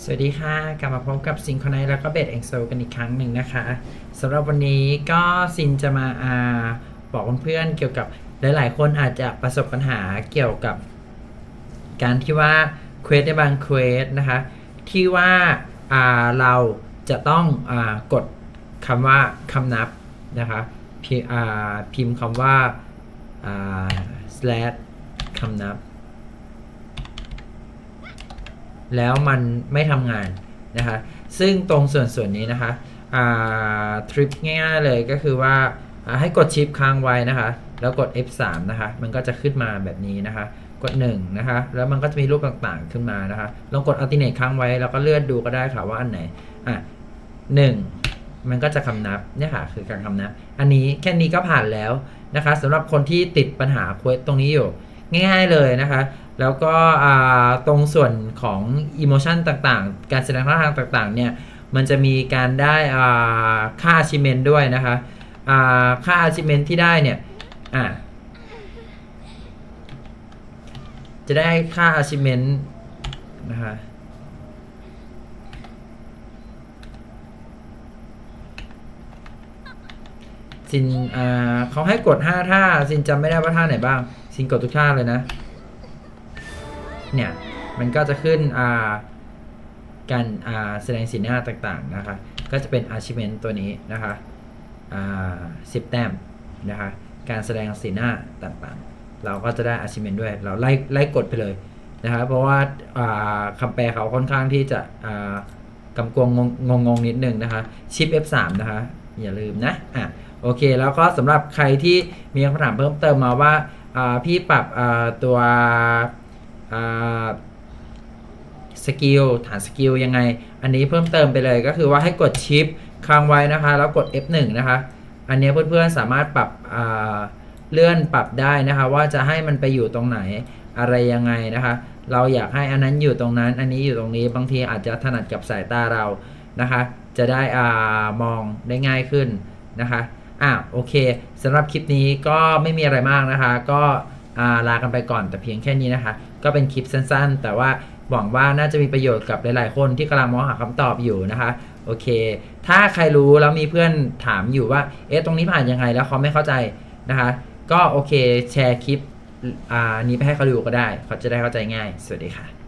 สวัสดีค่ะ กลับมาพบกับซินคอนไนแล้วก็เบสเอ็กโซกันอีกครั้งหนึ่งนะคะสำหรับวันนี้ก็ซินจะมาอาบอกเพื่อนๆเกี่ยวกับหลาย ๆ คนอาจจะประสบปัญหาเกี่ยวกับ การที่ว่าเควสในบางเควสนะคะ ที่ว่าาเราจะต้องอกดคำว่าคำนับนะคะพิอ่าพิมพ์คำว่าอ่า slash คำนับ แล้วมันไม่ทำงานนะคะ ซึ่งตรงส่วนส่วนนี้นะคะทริปง่ายๆเลยก็คือว่าให้กดชิปค้างไว้นะคะ แล้วกด F3 นะคะ มันก็จะขึ้นมาแบบนี้นะคะ กด1นะคะ แล้วมันก็จะมีรูปต่างๆขึ้นมานะคะ ลองกด alternate ค้างไว้ แล้วก็เลื่อนดูก็ได้ค่ะว่าอันไหน อะหนึ่งมันก็จะคำนับเนี่ยค่ะคือการคำนับ อันนี้แค่นี้ก็ผ่านแล้วนะคะสำหรับคนที่ติดปัญหาควสตรงนี้อยู่ ง่าย ๆเลยนะคะ แล้วก็ตรงส่วนของอิโมชันต่างๆ การแสดงท่าทางต่างๆเนี่ยมันจะมีการได้ค่า achievement ด้วยนะคะค่า achievement ที่ได้เนี่ยจะได้ค่า achievement นะคะซินเขาให้กด 5 ท่า ซินจำไม่ได้ว่าท่าไหนบ้าง ซินกดทุกท่าเลยนะ เนี่ย มันก็จะขึ้นการแสดงสีหน้าต่างๆนะคะ ก็จะเป็น achievement ตัวนี้นะคะสิบแต้มนะคะ การแสดงสีหน้าต่างๆ เราก็จะได้ achievement ด้วย เราไล่ไล่กดไปเลยนะคะเพราะว่าาคำแปลเขาค่อนข้างที่จะกำกวงงงงนิดนึงนะคะ ชิป F3 นะคะ อย่าลืมนะ อะ โอเค แล้วก็สำหรับใครที่มีคำถามเพิ่มเติมมาว่าาพี่ปรับตัว สกิลฐานสกิลยังไง อันนี้เพิ่มเติมไปเลยก็คือว่าให้กดชิปค้างไว้นะคะ แล้วกด F1 นะคะ อันนี้เพื่อนๆสามารถปรับเลื่อนปรับได้นะคะ ว่าจะให้มันไปอยู่ตรงไหนอะไรยังไงนะคะ เราอยากให้อันนั้นอยู่ตรงนั้น อันนี้อยู่ตรงนี้บางทีอาจจะถนัดกับสายตาเรานะคะ จะได้อามองได้ง่ายขึ้นนะคะอะโอเคสำหรับคลิปนี้ก็ไม่มีอะไรมากนะคะ ก็ ลากันไปก่อนแต่เพียงแค่นี้นะคะ ก็เป็นคลิปสั้นๆ แต่ว่าหวังว่าน่าจะมีประโยชน์กับหลายๆ คนที่กำลังมองหาคำตอบอยู่นะคะ โอเค ถ้าใครรู้แล้วมีเพื่อนถามอยู่ว่า เอ๊ะ ตรงนี้ผ่านยังไงแล้วเขาไม่เข้าใจนะคะ ก็โอเคแชร์คลิปอ่านี้ไปให้เขาดูก็ได้ เขาจะได้เข้าใจง่าย สวัสดีค่ะ